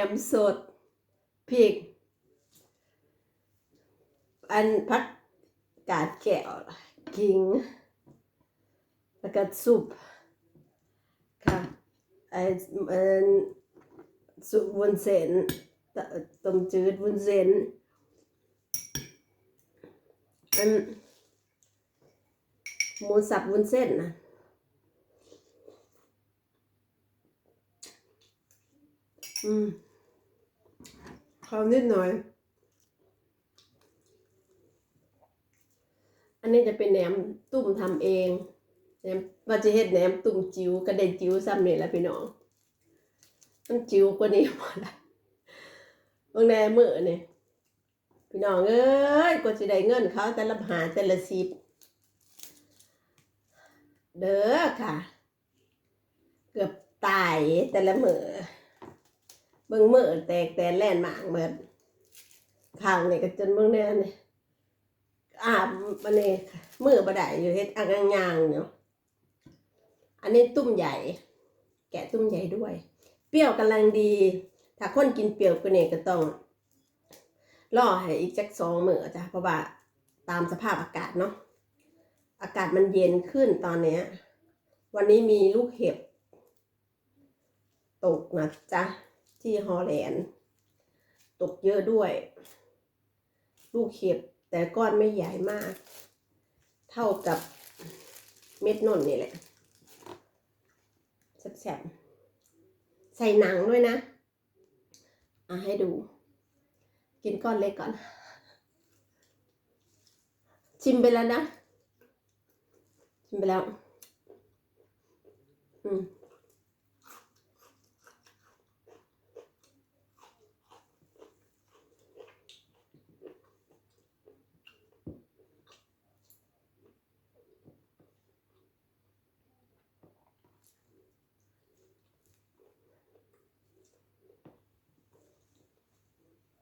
แอมสดพริก อันพักกาดแก้วขิง แล้วก็ซุปค่ะไอ้เอนซุปวุ้นเส้นตต้มจืดวุ้นเส้นอันหมูสับวุ้นเส้นนะอืม ข้าวนิดหน่อย อันนี้จะเป็นแหนมตุ่มทำเองแหนมว่าจะเฮ็ดแหนมตุ่มจิ๋วกระเด็นจิ๋วซ้ำเนี่ยแหละพี่น้องมันจิ๋วกว่านี้หมดละเบิ่งแหนมือเนี่ยพี่น้องเอ้ยกว่าจะได้เงินเขาแต่ละหาแต่ละสิบเด้อค่ะ เกือบตายแต่ละมือ เบิ่งมือแตกแต่แล่นหมางเหมือนข้างนี่ก็จนเบิ่งแน่นี่อาบมันนี่มือบได้อยู่เฮ็ดอ่างยางๆอยู่อันนี้ตุ้มใหญ่ แกะตุ้มใหญ่ด้วย เปรี้ยวกำลังดี ถ้าคนกินเปรี้ยวก็เนี่ยก็ต้องรอให้อีกจักสองมื้อจ้ะเพราะว่าตามสภาพอากาศเนาะอากาศมันเย็นขึ้นตอนเนี้ยวันนี้มีลูกเห็บ ตกนะจ๊ะ ที่ฮอลแลนด์ตกเยอะด้วย ลูกเห็บแต่ก้อนไม่ใหญ่มาก เท่ากับเม็ดนนนี่แหละแซ่บๆใส่หนังด้วยนะ อะให้ดู กินก้อนเล็กก่อน ชิมไปแล้วนะ ชิมไปแล้ว อืม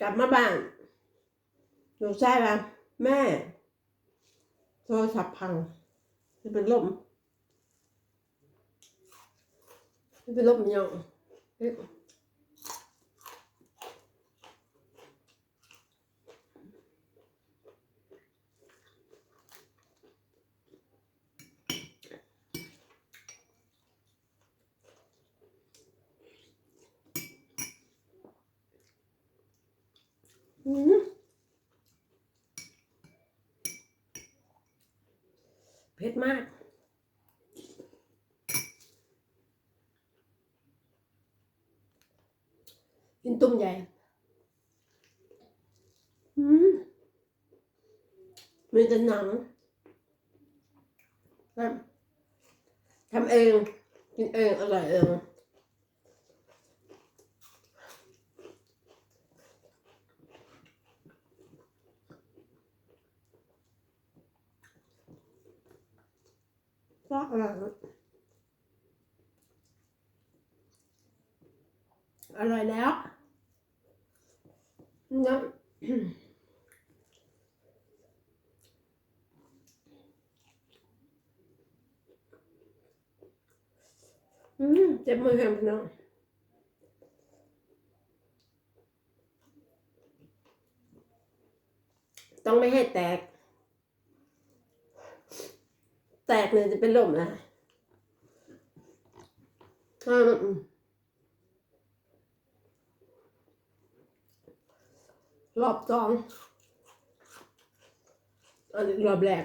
กลับมาบ้านหนูใช่ป่ะแม่ โทรศัพท์พังจะเป็นลมจะเป็นลมยังเอ๊ะอืม เผ็ดมาก กินตุ้มใหญ่อืมมีแต่หนังทำทำเอง กินเอง อร่อยเอง ก็อร่อยนะอร่อยแล้วนะอืมเจ็บมือแฮมเน้องต้องไม่ให้แตก แตกเลยจะเป็นลมนะอืมอืมรอบสองอันนี้รอบแรก